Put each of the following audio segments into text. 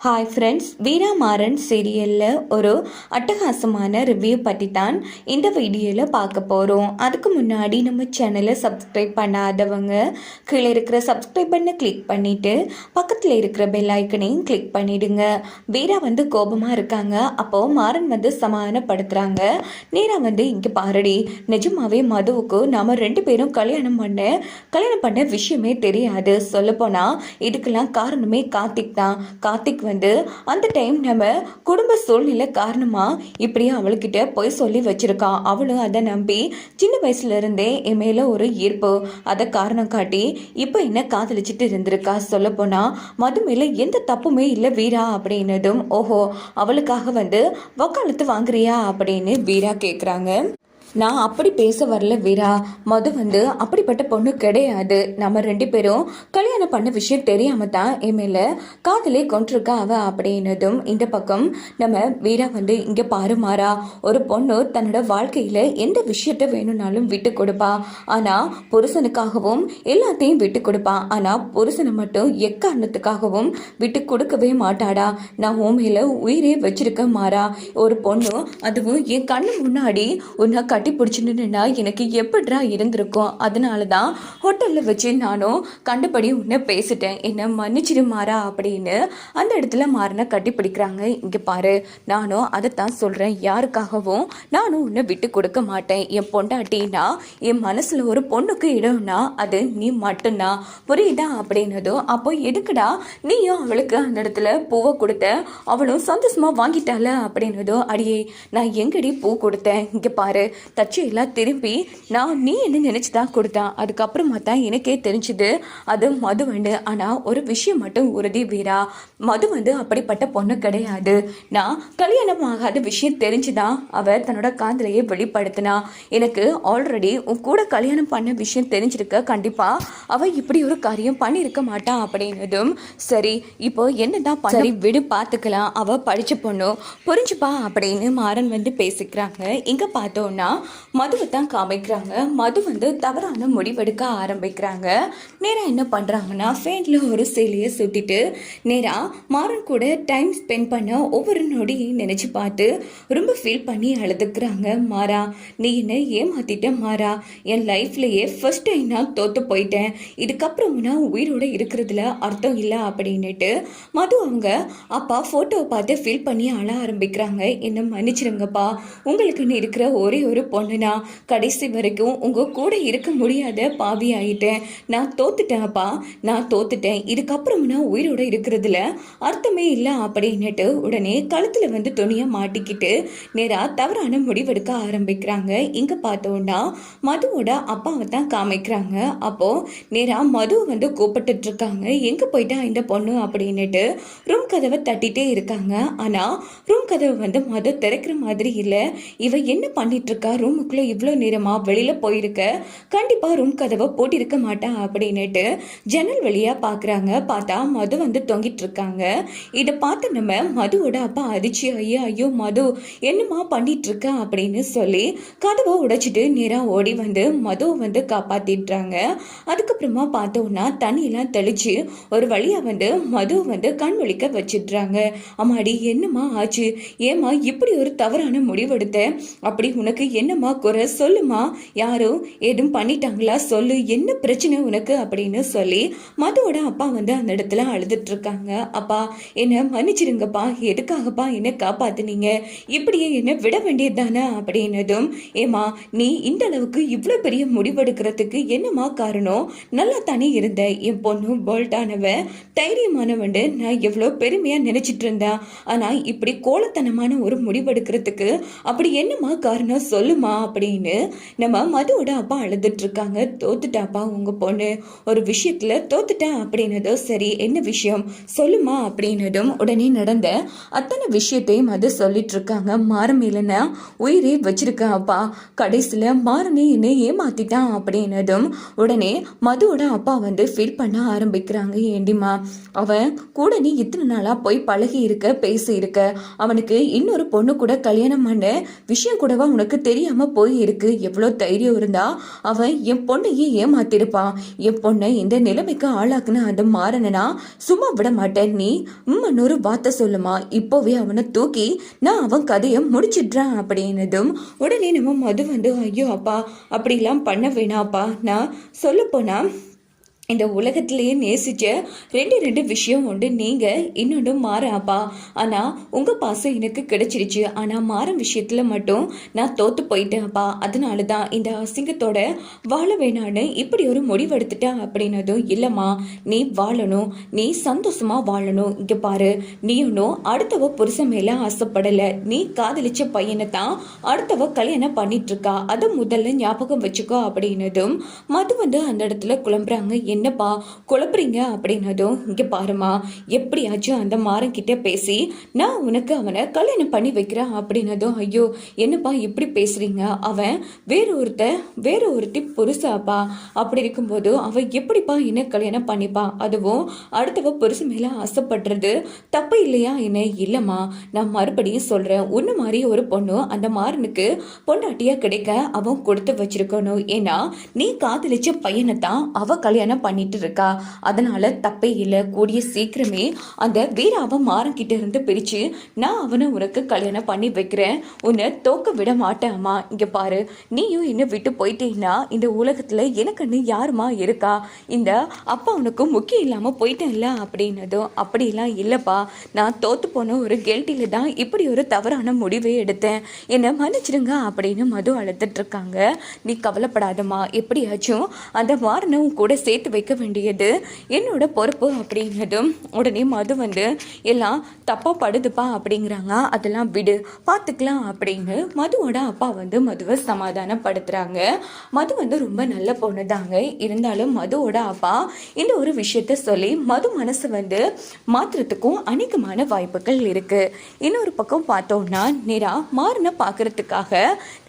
Hi friends வீராமாறன் சீரியலில் ஒரு அட்டகாசமான ரிவ்யூ பற்றி தான் இந்த வீடியோவில் பார்க்க போகிறோம் அதுக்கு முன்னாடி நம்ம சேனலை சப்ஸ்கிரைப் பண்ணாதவங்க கீழே இருக்கிற சப்ஸ்கிரைப் பண்ண கிளிக் பண்ணிவிட்டு பக்கத்தில் இருக்கிற பெல் ஐக்கனையும் கிளிக் பண்ணிவிடுங்க வீரா வந்து கோபமாக இருக்காங்க. அப்போது மாறன் வந்து சமாதானப்படுத்துகிறாங்க நேராக வந்து இங்கே பாருடி நிஜமாவே மதுவுக்கு நாம் ரெண்டு பேரும் கல்யாணம் பண்ண கல்யாணம் பண்ண விஷயமே தெரியாது. சொல்லப்போனால் இதுக்கெல்லாம் காரணமே கார்த்திக் தான். கார்த்திக் வந்து அந்த டைம் நம்ம குடும்ப சூழ்நிலை காரணமாக இப்படி அவள்கிட்ட போய் சொல்லி வச்சுருக்கான் அவளும் அதை நம்பி சின்ன வயசுலேருந்தே என் மேலே ஒரு ஈர்ப்பு. அதை காரணம் காட்டி இப்போ என்ன காதலிச்சிட்டு இருந்திருக்கா சொல்லப்போனால் மது மேலே எந்த தப்புமே இல்லை வீரா அப்படின்னதும் ஓஹோ அவளுக்காக வந்து வக்காலத்து வாங்குறியா அப்படின்னு வீரா கேட்குறாங்க நான் அப்படி பேச வரல வீரா. மது வந்து அப்படிப்பட்ட பொண்ணு கிடையாது. நம்ம ரெண்டு பேரும் கல்யாணம் பண்ண விஷயம் தெரியாம தான் என் மேலே காதலே கொண்டிருக்கா அவ அப்படின்னதும் இந்த பக்கம் நம்ம வீரா வந்து இங்கே பாரு மாறா. ஒரு பொண்ணு தன்னோட வாழ்க்கையில் எந்த விஷயத்த வேணும்னாலும் விட்டு கொடுப்பா. ஆனால் புருஷனுக்காகவும் எல்லாத்தையும் விட்டு கொடுப்பா. ஆனால் புருஷனை மட்டும் எக்காரணத்துக்காகவும் விட்டு கொடுக்கவே மாட்டாடா. நான் உன் உயிரே வச்சிருக்க மாறா. ஒரு பொண்ணு அதுவும் என் கண்ணு முன்னாடி உன்னை கட்டி பிடிச்சிட்டுன்னா எனக்கு எப்படிரா இருந்திருக்கும்? அதனால தான் ஹோட்டலில் வச்சு நானும் கண்டபடி உன்னை பேசிட்டேன். என்னை மன்னிச்சிடு மாறா அப்படின்னு அந்த இடத்துல மாறின கட்டி பிடிக்கிறாங்க. இங்கே பாரு நானும் அதைத்தான் சொல்கிறேன் யாருக்காகவும் நானும் உன்னை விட்டு கொடுக்க மாட்டேன். என் பொண்டாட்டினா என் மனசில் ஒரு பொண்ணுக்கு இடம்னா அது நீ மட்டும்தான் புரியுதா அப்படின்னதும் அப்போ எதுக்குடா நீயும் அவளுக்கு அந்த இடத்துல பூவை கொடுத்த? அவளும் சந்தோஷமாக வாங்கிட்டால அப்படின்னதும் அடியே நான் எங்கடி பூ கொடுத்தேன்? இங்கே பாரு தச்சையெல்லாம் திரும்பி நான் நீ என்ன நினச்சி தான் கொடுத்தான் அதுக்கப்புறமா தான் எனக்கே தெரிஞ்சுது அது மது வந்து ஆனால் ஒரு விஷயம் மட்டும் உறுதி வீரா. மது வந்து அப்படிப்பட்ட பொண்ணு கிடையாது. நான் கல்யாணம் ஆகாத விஷயம் தெரிஞ்சுதான் அவ தன்னோட காதலையை வெளிப்படுத்தினா. எனக்கு ஆல்ரெடி உன் கூட கல்யாணம் பண்ண விஷயம் தெரிஞ்சிருக்க கண்டிப்பா அவ இப்படி ஒரு காரியம் பண்ணியிருக்க மாட்டா அப்படின்னதும் சரி இப்போ என்னதான் பண்ண சரி. விடு பார்த்துக்கலாம் அவ படிச்ச பொண்ணு. புரிஞ்சுப்பா அப்படின்னு மாறன் வந்து பேசிக்கிறாங்க. இங்க பார்த்தோம்னா மதுவை தான் காமிக்கிறாங்க. மது வந்து தவறான முடிவெடுக்க ஆரம்பிக்கிறாங்க. நேராக என்ன பண்ணுறாங்கன்னா ஃபேண்டில் ஒரு சேலையை சுட்டிட்டு நேராக மாறன் கூட டைம் ஸ்பெண்ட் பண்ண ஒவ்வொரு நொடியும் நினச்சி பார்த்து ரொம்ப ஃபீல் பண்ணி அழுதுக்குறாங்க. மாறா நீ என்ன ஏமாத்திட்ட மாறா என் லைஃப்லையே ஃபர்ஸ்ட் டைம் நான் தோற்று போயிட்டேன். இதுக்கப்புறம் நான் உயிரோட இருக்கிறதுல அர்த்தம் இல்லை அப்படின்னுட்டு மது அவங்க அப்பா ஃபோட்டோவை பார்த்து ஃபீல் பண்ணி அழ ஆரம்பிக்கிறாங்க. என்ன மன்னிச்சிருங்கப்பா உங்களுக்குன்னு இருக்கிற ஒரே ஒரு பொண்ணுனா கடைசி வரைக்கும் உங்கள் கூட இருக்க முடியாத பாவி ஆயிட்டேன் நான் தோத்துட்டேன்ப்பா. நான் தோத்துட்டேன். இதுக்கப்புறம் நான் உயிரோட இருக்கிறதுல அர்த்தமே இல்லை அப்படின்னுட்டு உடனே கழுத்தில் வந்து துணியை மாட்டிக்கிட்டு நேராக தவறான முடிவெடுக்க ஆரம்பிக்கிறாங்க. இங்கே பார்த்தோன்னா மதுவோட அப்பாவை தான் காமிக்கிறாங்க. அப்போது நேராக மது வந்து கூப்பிட்டுட்ருக்காங்க. எங்கே போயிட்டா இந்த பொண்ணு அப்படின்னுட்டு ரூம் கதவை தட்டிட்டே இருக்காங்க. ஆனால் ரூம் கதவை வந்து மது திறக்கிற மாதிரி இல்லை. இவ என்ன பண்ணிட்டு இருக்கா ரூமுக்குள்ள இவ்வளோ நேரமா வெளியில போயிருக்க? கண்டிப்பா ரூம் கதவை போட்டிருக்க மாட்டா அப்படின்னுட்டு ஜன்னல் வழியா பாக்குறாங்க. பார்த்தா மது வந்து தொங்கிட்டு இருக்காங்க. இதை பார்த்து நம்ம மதுவோட அப்பா அதிர்ச்சி. ஐயா ஐயோ மது என்னம்மா பண்ணிட்டு இருக்க அப்படின்னு சொல்லி கதவை உடைச்சிட்டு நேராக ஓடி வந்து மதுவை வந்து காப்பாற்றிடுறாங்க அதுக்கப்புறமா பார்த்தோம்னா தண்ணியெல்லாம் தெளிச்சு ஒரு வழியா வந்து மதுவை வந்து கண் விழிக்க வச்சிடுறாங்க. அம்மாடி என்னம்மா ஆச்சு? ஏம்மா இப்படி ஒரு தவறான முடிவெடுத்த? அப்படி உனக்கு என்னம்மா குறை சொல்லுமா? யாரும் எதுவும் பண்ணிட்டாங்களா? சொல்லு என்ன பிரச்சனை உனக்கு? அப்படின்னு சொல்லி மதுவோட அப்பா வந்து அந்த இடத்துல அழுதுட்டு இருக்காங்க அப்பா என்ன மன்னிச்சிருங்கப்பா. எதுக்காகப்பா என்ன காப்பாத்துனீங்க? இப்படியே என்ன விட வேண்டியது தானே அப்படின்னதும் ஏமா நீ இந்த அளவுக்கு இவ்வளோ பெரிய முடிவெடுக்கிறதுக்கு என்னம்மா காரணம்? நல்லா தானே இருந்த. என் பொண்ணு போல்டானவ தைரியமானவண்டு நான் எவ்வளோ பெருமையாக நினச்சிட்டு இருந்தேன். ஆனால் இப்படி கோலத்தனமான ஒரு முடிவெடுக்கிறதுக்கு அப்படி என்னம்மா காரணம்? சொல்லுமா அப்படின்னு நம்ம மதுவோட அப்பா அழுதுட்டு இருக்காங்க. தோத்துட்டாப்பா உங்க பொண்ணு ஒரு விஷயத்துல தோத்துட்டா அப்படின்னதும் சரி என்ன விஷயம்? சொல்லுமா அப்படின்னதும் உடனே நடந்த அத்தனை விஷயத்தையும் அது சொல்லிட்டு இருக்காங்க. இல்லைன்னா உயிரே வச்சிருக்கேன் அப்பா. கடைசியில் மாறனே என்னை ஏமாத்திட்டான் அப்படின்னதும் உடனே மதுவோட அப்பா வந்து ஃபீல் பண்ண ஆரம்பிக்கிறாங்க. ஏண்டிமா அவன் கூட நீ இத்தனை நாளாக போய் பழகி இருக்க பேசி இருக்க அவனுக்கு இன்னொரு பொண்ணு கூட கல்யாணம் பண்ண விஷயம் கூடவா உனக்கு தெரியும்? தெரியாம போய் இருக்கு எவ்வளோ தைரியம் இருந்தா அவன் என் பொண்ணையே ஏமாத்திருப்பான். என் பொண்ணை இந்த நிலைமைக்கு ஆளாக்குன அந்த மாறனா சும்மா விட மாட்டேன் நீ. உம்மன்னு வார்த்தை சொல்லுமா? இப்போவே அவனை தூக்கி நான் அவன் கதையை முடிச்சிடுறான் அப்படின்னதும் உடனே நம்ம மது வந்து ஐயோ அப்பா அப்படிலாம் பண்ண வேணாப்பா நான் சொல்ல போனா இந்த உலகத்திலேயே நேசிச்ச ரெண்டு ரெண்டு விஷயம் உண்டு. நீங்க இன்னொன்று மாறாப்பா. ஆனா உங்க பாசம் எனக்கு கிடைச்சிருச்சு. ஆனா மாறும் விஷயத்துல மட்டும் நான் தோத்து போயிட்டேன்ப்பா. அதனால தான் இந்த அசிங்கத்தோட வாழ வேணான்னு இப்படி ஒரு முடிவெடுத்துட்டேன் அப்படின்னதும் இல்லம்மா. நீ வாழணும். நீ சந்தோஷமா வாழணும். இங்க பாரு. நீ ஒன்றும் அடுத்தவ புருஷன் மேல ஆசைப்படல. நீ காதலிச்ச பையனை தான் அடுத்தவ கல்யாணம் பண்ணிட்டு இருக்கா. அதை முதல்ல ஞாபகம் வச்சுக்கோ அப்படின்னதும் மது வந்து அந்த இடத்துல குழம்புறாங்க. என்னப்பா குழப்புறீங்க? அப்படின்னதும் இங்கே பாருமா எப்படியாச்சும் அந்த மாறன்கிட்ட பேசி நான் உனக்கு அவனை கல்யாணம் பண்ணி வைக்கிறேன். அப்படின்னதும் ஐயோ என்னப்பா இப்படி பேசுறீங்க? அவன் வேற ஒருத்த வேற ஒருத்தி புருஷாப்பா. அப்படி இருக்கும்போது அவன் எப்படிப்பா என்ன கல்யாணம் பண்ணிப்பா? அதுவும் அடுத்தவ புருஷன் மேல ஆசைப்படுறது தப்பு இல்லையா என்ன? இல்லைம்மா நான் மறுபடியும் சொல்கிறேன் ஒன்று மாதிரி ஒரு பொண்ணு அந்த மாறனுக்கு பொண்டாட்டியாக கிடைக்க அவன் கொடுத்து வச்சிருக்கணும். ஏன்னா நீ காதலிச்ச பையனை தான் அவ கல்யாணம் பண்ணிட்டு இருக்கா அதனால தப்பே இல்லை. கூடிய சீக்கிரமே அந்த வீராவை மாறன் இருந்து பிரிச்சு நான் அவனை உனக்கு கல்யாணம் பண்ணி வைக்கிறேன். உன்னை தோக்க விட மாட்டேம்மா. இங்க பாரு நீயும் என்ன விட்டு போயிட்டேன்னா இந்த உலகத்துல எனக்குன்னு யாருமா இருக்கா? இந்த அப்பா உனக்கு முக்கியம் இல்லாம போயிட்டேன்ல அப்படின்னதும் அப்படிலாம் இல்லப்பா. நான் தோத்து போன ஒரு கெல்ட்டில தான் இப்படி ஒரு தவறான முடிவை எடுத்தேன். என்னை மன்னிச்சிடுங்க அப்படின்னு மது அழுத்துட்டு இருக்காங்க. நீ கவலைப்படாதம்மா. எப்படியாச்சும் அந்த மாறனை உன் கூட சேர்த்து வைக்க வேண்டியது. என்னோட பொறுப்பு அப்படின்னதும் உடனே மது வந்து எல்லாம் தப்பாக படுதுப்பா அப்படிங்கிறாங்க அதெல்லாம் விடு பார்த்துக்கலாம் அப்படின்னு மதுவோட அப்பா வந்து மதுவை சமாதானப்படுத்துகிறாங்க மது வந்து ரொம்ப நல்ல பொண்ணு தாங்க. இருந்தாலும் மதுவோட அப்பா இந்த ஒரு விஷயத்த சொல்லி மது மனசு வந்து மாற்றுறதுக்கும் அநேகமான வாய்ப்புகள் இருக்குது இன்னொரு பக்கம் பார்த்தோம்னா நேரா மாறின பார்க்கறதுக்காக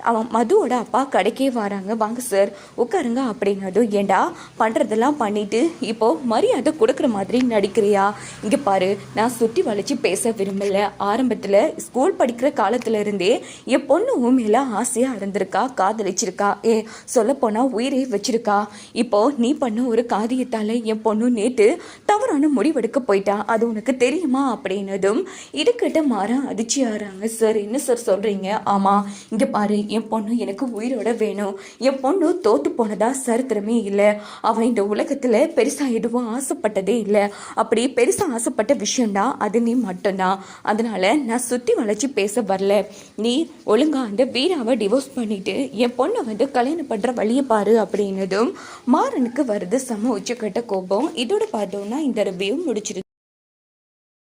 அவன் மதுவோட அப்பா கடைக்கே வராங்க. வாங்க சார் உட்காருங்க அப்படின்னதும் ஏண்டா பண்ணுறதெல்லாம் பண்ணிட்டு இப்போ மரியாதை கொடுக்குற மாதிரி நடிக்கிறியா? இங்கே பாரு நான் சுற்றி வளைச்சு பேச விரும்பல. ஆரம்பத்தில் ஸ்கூல் படிக்கிற காலத்துல இருந்தே என் பொண்ணு உன் ஆசையாக இருந்திருக்கா காதலிச்சிருக்கா? ஏ சொல்லப்போனால் உயிரே வச்சிருக்கா? இப்போ நீ பண்ண ஒரு காரியத்தால் என் பொண்ணு நேற்று தவறான முடிவெடுக்க போயிட்டா. அது உனக்கு தெரியுமா அப்படின்னதும் இதுக்கிட்ட மாற அதிர்ச்சியாகிறாங்க சார் என்ன சார் சொல்கிறீங்க ஆமாம் இங்கே பாரு என் பொண்ணு எனக்கு உயிரோட வேணும். என் பொண்ணு தோத்து போனதா சரித்திரமே இல்லை. அவன் இந்த உலகத்தில் பெருசாக எதுவும் ஆசைப்பட்டதே இல்லை. அப்படி பெருசாக ஆசைப்பட்ட விஷயம்னா அது நீ மட்டும்தான். அதனால் நான் சுற்றி வளைச்சி பேச வரல. நீ ஒழுங்கா அந்த வீராவை டிவோர்ஸ் பண்ணிவிட்டு என் பொண்ணை வந்து கல்யாணம் பண்ணுற வழியை பாரு அப்படின்னதும் மாறனுக்கு வருது சம உச்சக்கட்ட கோபம். இதோட பார்த்தோம்னா இந்த ரிவ்யூ முடிச்சிருக்கு